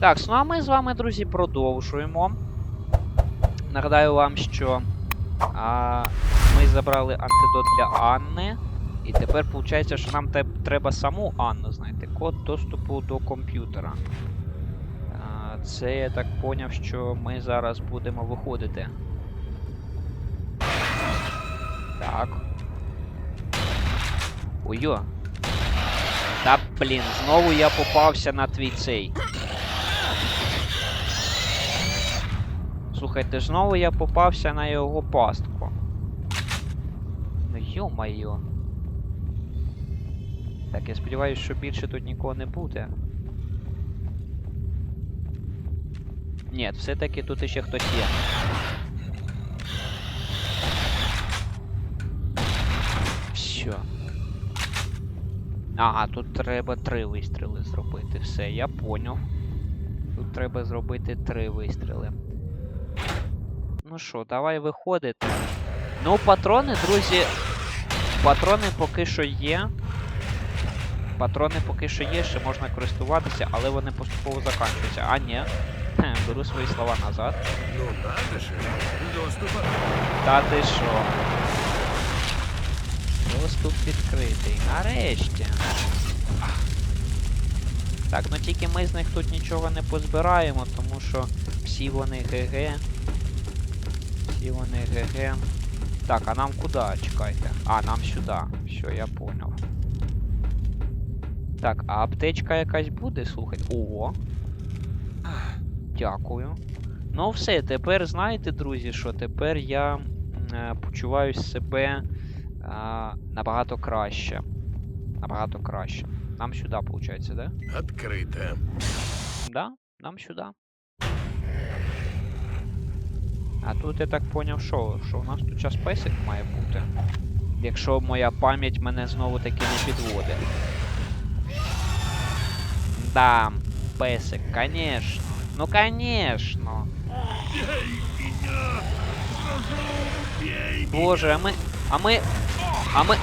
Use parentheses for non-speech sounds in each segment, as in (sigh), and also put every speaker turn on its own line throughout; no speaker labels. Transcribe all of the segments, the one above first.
Так, ну а ми з вами, друзі, продовжуємо. Нагадаю вам, що а, ми забрали антидот для Анни. І тепер виходить, що нам треба саму Анну знайти. Код доступу до комп'ютера. Це я так поняв, що ми зараз будемо виходити. Так. Ой-йо. Та блін, знову я попався на твій цей. Слухайте, знову я попався на його пастку. Ну йо-майо. Так, я сподіваюся, що більше тут нікого не буде. Ні, все-таки тут іще хтось є. Все. Ага, тут треба три вистріли зробити. Все, я поняв. Тут треба зробити три вистріли. Ну що, давай виходити. Ну, патрони, друзі. Патрони поки що є. Патрони поки що є, ще можна користуватися, але вони поступово закінчуються. А, ні. Хе, Беру свої слова назад.
Ну надо же, доступа.
Та ти що? Доступ відкритий. Нарешті. Так, ну тільки ми з них тут нічого не позбираємо, тому що всі вони ГГ. Всі вони ГГ. Так, а нам куди? Чекайте. А, нам сюди. Все, я понял. Так, а аптечка якась буде, слухайте. Ого. Дякую. Ну все, тепер знаєте, друзі, що тепер я е, почуваю себе е, набагато краще. Набагато краще. Нам сюди, виходить, да?
Открыто.
Да, нам сюди. А тут я так поняв, що, що у нас тут час песик має бути. Якщо моя пам'ять мене знову таки не підводить. Да, песик, конечно. Ну конечно. Боже, а ми. А ми. А ми.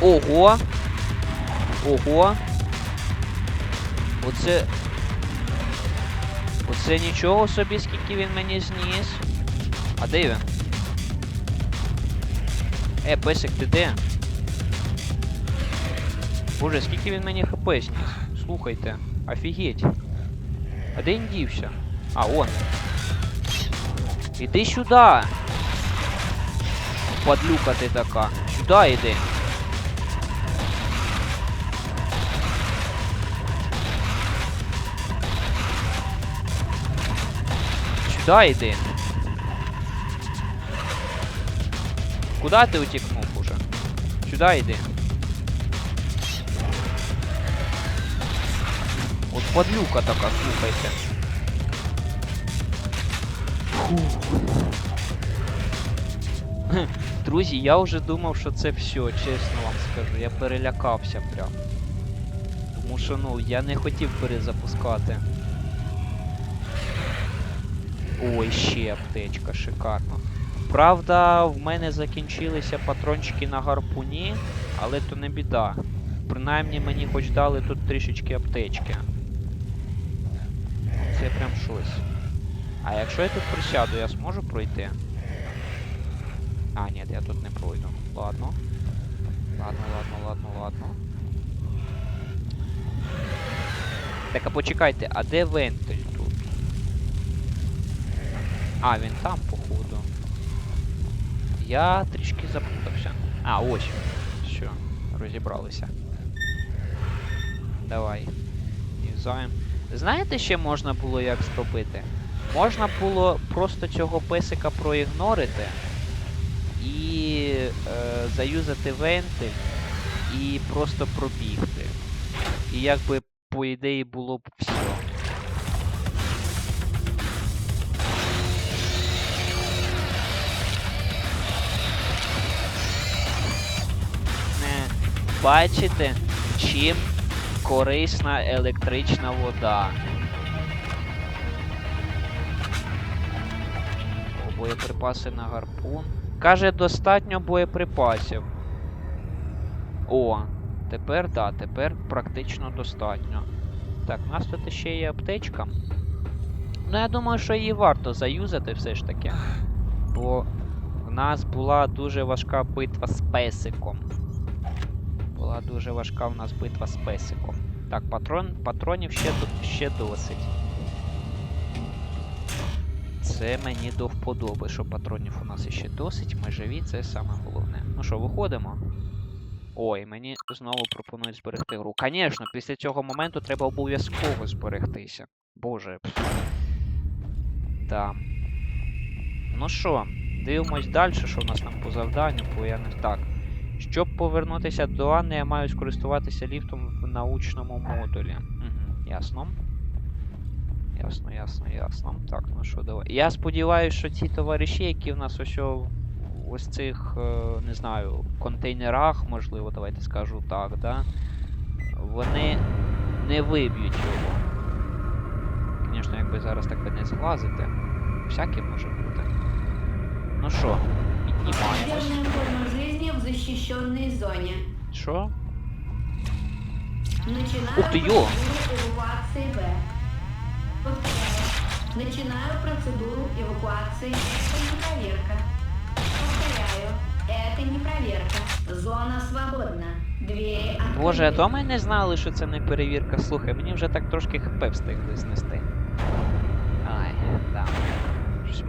Ого! Ого! Оце. Оце нічого собі, скільки він мені зніс. А де він? Е, песик, ти де? Боже, скільки він мені хп зніс? Слухайте, офігеть. А де він дівся? А, он. Іди сюди! Подлюка ти така. Сюди йди. Сюди йди. Куда ти утікнув уже? Сюди йди. От подлюка така, слухайте. (laughs) Друзі, я вже думав, що це все, чесно вам скажу. Я перелякався прям. Тому що, ну, я не хотів перезапускати. Ой, ще аптечка, шикарно. Правда, в мене закінчилися патрончики на гарпуні, але то не біда. Принаймні мені хоч дали тут трішечки аптечки. Це прям щось. А якщо я тут присяду, я зможу пройти? А, ні, я тут не пройду. Ладно. Ладно, ладно, ладно, ладно. Так, а почекайте, а де вентиль тут? А, він там, походу. Я трішки запутався. А, ось. Що, розібралися. Давай. Юзаємо. Знаєте, ще можна було як зробити? Можна було просто цього песика проігнорити і е, заюзати вентиль і просто пробігти. І якби по ідеї було б все. Бачите, чим корисна електрична вода. О, боєприпаси на гарпун. Каже, достатньо боєприпасів. О, тепер да, тепер практично достатньо. Так, у нас тут ще є аптечка. Ну, я думаю, що її варто заюзати все ж таки. Бо в нас була дуже важка битва з песиком. Була дуже важка в нас битва з песиком. Так, патрон, патронів ще, ще досить. Це мені до вподоби, що патронів у нас іще досить. Ми живі, це саме головне. Ну що, виходимо? Ой, мені знову пропонують зберегти гру. Звісно, після цього моменту треба обов'язково зберегтися. Боже. Да. Ну що, дивимось далі, що в нас там по завданню, бо я не так. Щоб повернутися до Анни, я маю скористуватися ліфтом в научному модулі. Угу, ясно. Ясно, ясно, ясно. Так, ну що, давай. Я сподіваюся, що ті товариші, які в нас ось ось цих, е, не знаю, контейнерах, можливо, давайте скажу так, да? Вони не виб'ють його. Звісно, якби зараз так би не зглазити. Всяке може бути. Ну що, піднімаємось
Верная форма жизни в защищенной зоне.
Що?
Начинаю
Ух ты, ё!
процедуру эвакуации Б. Повторяю. Начинаю процедуру эвакуации. Это не проверка. Повторяю. Это не проверка. Зона свободна. Двери открыты.
Боже, а то ми не знали, що це не перевірка. Слухай, мені вже так трошки хп встигли знести.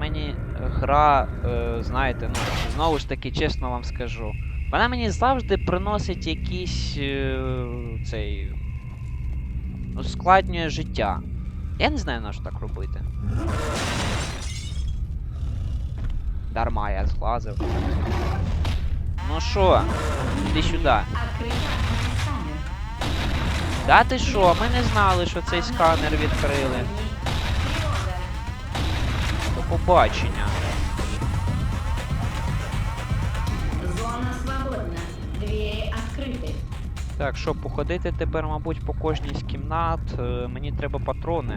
мені гра, е, знаєте, ну, знову ж таки, чесно вам скажу. Вона мені завжди приносить якийсь е, цей. ускладнює життя. Я не знаю, на що так робити. Дарма я зглазив. Ну що, іди сюди. Да ти що? Ми не знали, що цей сканер відкрили. До побачення.
Зона свободна. Двери открыты.
Так, що, походити тепер, мабуть, по кожній з кімнат. Е, Мені треба патрони.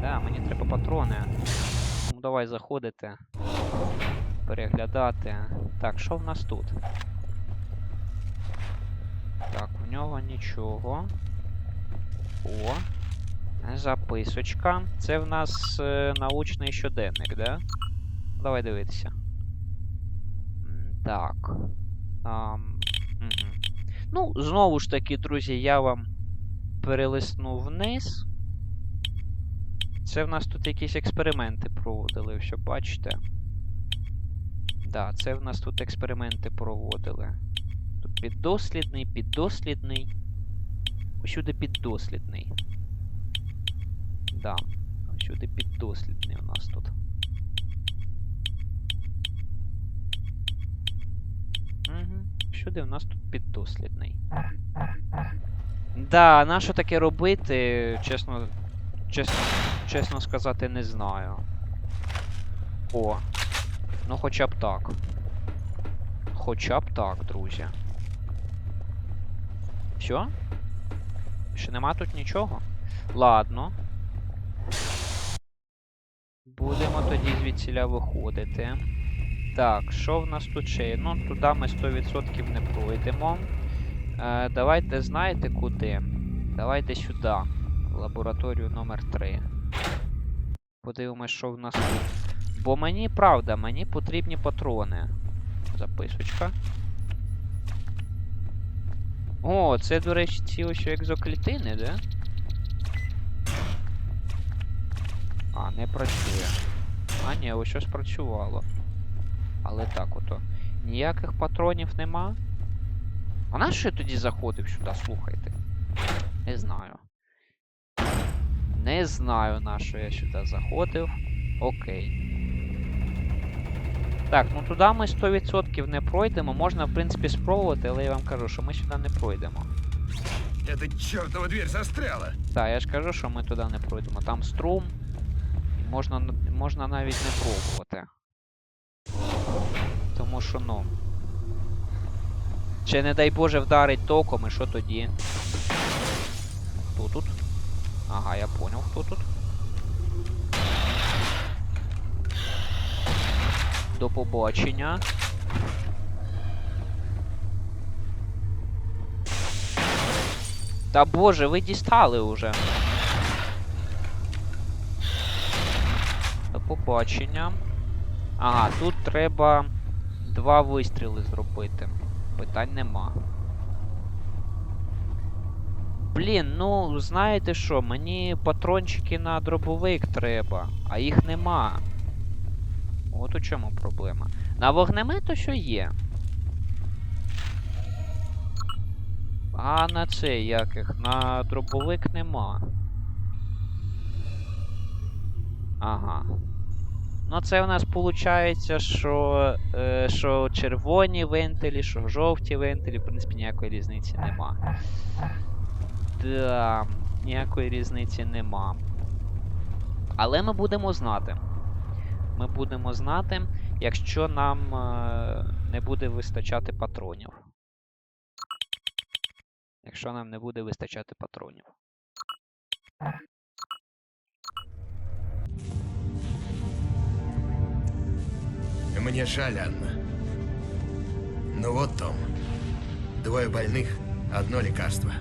Да, мені треба патрони. Ну давай заходити. Переглядати. Так, що в нас тут? Так, в нього нічого. О. Записочка. Це в нас е, научний щоденник, да? Давай дивитися. Так. Ам. Ну, знову ж таки, друзі, я вам перелисну вниз. Це в нас тут якісь експерименти проводили, що бачите. Да, це в нас тут експерименти проводили. Тут піддослідний, піддослідний. Усюди піддослідний. Да. Усюди піддослідний у нас тут. Угу. Всюди у нас тут піддослідний. Да, на що таке робити, чесно, чесно, чесно сказати, не знаю. О. Ну хоча б так. Хоча б так, друзі. Все? Ще нема тут нічого? Ладно. Будемо тоді звідсіля виходити. Так, що в нас тут ще? Ну, туди ми 100% не пройдемо. Е, давайте знаєте куди? Давайте сюди. В лабораторію номер 3. Подивимось, що в нас тут. Бо мені, правда, мені потрібні патрони. Записочка. О, це, до речі, ці ось екзоклітини, да? А, не працює. А, ні, ось щось працювало. Але так ото. Ніяких патронів нема. А на що я тоді заходив сюди, слухайте? Не знаю. Не знаю, на що я сюди заходив. Окей. Так, ну туди ми 100% не пройдемо. Можна, в принципі, спробувати, але я вам кажу, що ми сюди не пройдемо.
Эта чертова дверь застряла.
Так, я ж кажу, що ми туди не пройдемо. Там струм. Можна, можна навіть не пробувати. Тому що, ну. Ще не дай Боже вдарить током, і що тоді? Хто тут? Ага, я поняв, хто тут. До побачення. Та боже, ви дістали уже. До побачення. Ага, тут треба два вистріли зробити. Питань нема. Блін, ну знаєте що, мені патрончики на дробовик треба, а їх нема. От у чому проблема. На вогнемету що є. А на це яких? На дробовик нема. Ага. Ну, це у нас виходить, що, е, що червоні вентилі, що жовті вентилі, в принципі, ніякої різниці нема. Да, ніякої різниці нема. Але ми будемо знати. Ми будемо знати, якщо нам е, не буде вистачати патронів. Якщо нам не буде вистачати патронів.
Мне жаль, Анна. Ну вот, Том. Двое больных, одно лекарство.